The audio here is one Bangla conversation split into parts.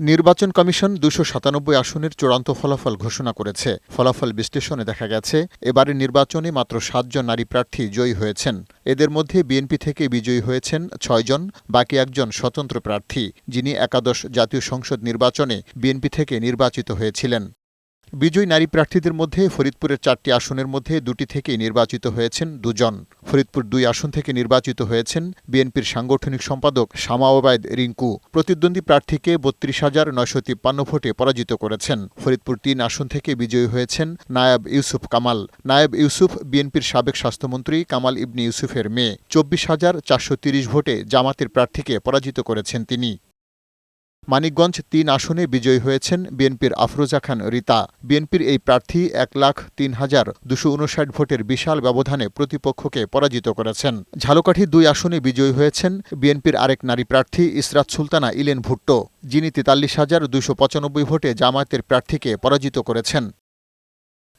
নির্বাচন কমিশন দুশো সাতানব্বই আসনের চূড়ান্ত ফলাফল ঘোষণা করেছে। ফলাফল বিশ্লেষণে দেখা গেছে, এবারের নির্বাচনে মাত্র সাতজন নারী প্রার্থী জয়ী হয়েছেন। এদের মধ্যে বিএনপি থেকে বিজয়ী হয়েছেন ছয়জন বাকি একজন স্বতন্ত্র প্রার্থী, যিনি একাদশ জাতীয় সংসদ নির্বাচনে বিএনপি থেকে নির্বাচিত হয়েছিলেন। বিজয়ী নারী প্রার্থীদের মধ্যে ফরিদপুরের চারটি আসনের মধ্যে দুটি থেকেই নির্বাচিত হয়েছেন দুজন। ফরিদপুর দুই আসন থেকে নির্বাচিত হয়েছেন বিএনপির সাংগঠনিক সম্পাদক শামা ওবায়দ রিঙ্কু। প্রতিদ্বন্দ্বী প্রার্থীকে বত্রিশ হাজার নয়শো তিপ্পান্ন ভোটে পরাজিত করেছেন। ফরিদপুর তিন আসন থেকে বিজয়ী হয়েছেন নায়াব ইউসুফ কামাল। নায়াব ইউসুফ বিএনপির সাবেক স্বাস্থ্যমন্ত্রী কামাল ইবনি ইউসুফের মেয়ে। চব্বিশ হাজার চারশো তিরিশ ভোটে জামাতের প্রার্থীকে পরাজিত করেছেন তিনি। মানিকগঞ্জ তিন আসনে বিজয়ী হয়েছেন বিএনপির আফরোজা খান রিতা। বিএনপির এই প্রার্থী এক লাখ তিন হাজার দুশো উনষাট ভোটের বিশাল ব্যবধানে প্রতিপক্ষকে পরাজিত করেছেন। ঝালকাঠি দুই আসনে বিজয়ী হয়েছেন বিএনপির আরেক নারী প্রার্থী ইসরাত সুলতানা ইলেন ভুট্টো। যিনি তেতাল্লিশ হাজার দুশো পঁচানব্বই ভোটে জামায়াতের প্রার্থীকে পরাজিত করেছেন।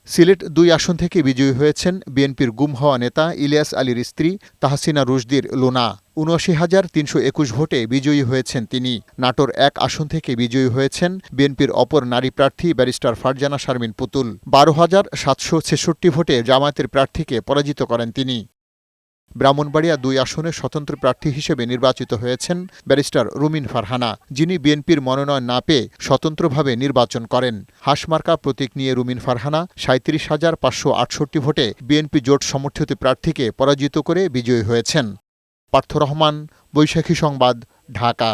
সিলেট দুই আসন থেকে বিজয়ী হয়েছেন বিএনপির গুম হওয়া নেতা ইলিয়াস আলীর স্ত্রী তাহসিনা রুশদির লোনা। উনআশি হাজার তিনশো একুশ ভোটে বিজয়ী হয়েছেন তিনি। নাটোর এক আসন থেকে বিজয়ী হয়েছেন বিএনপির অপর নারী প্রার্থী ব্যারিস্টার ফারজানা শারমিন পুতুল। বারো হাজার সাতশো ছেষট্টি ভোটে জামায়াতের প্রার্থীকে পরাজিত করেন তিনি। ব্রাহ্মণবাড়িয়া দুই আসনে স্বতন্ত্র প্রার্থী হিসেবে নির্বাচিত হয়েছেন ব্যারিস্টার রুমিন ফারহানা, যিনি বিএনপির মনোনয়ন না পেয়ে স্বতন্ত্রভাবে নির্বাচন করেন। হাসমার্কা প্রতীক নিয়ে রুমিন ফারহানা সাঁত্রিশ হাজার পাঁচশো আটষট্টি ভোটে বিএনপি জোট সমর্থিত প্রার্থীকে পরাজিত করে বিজয়ী হয়েছেন। পার্থ রহমান, বৈশাখী সংবাদ, ঢাকা।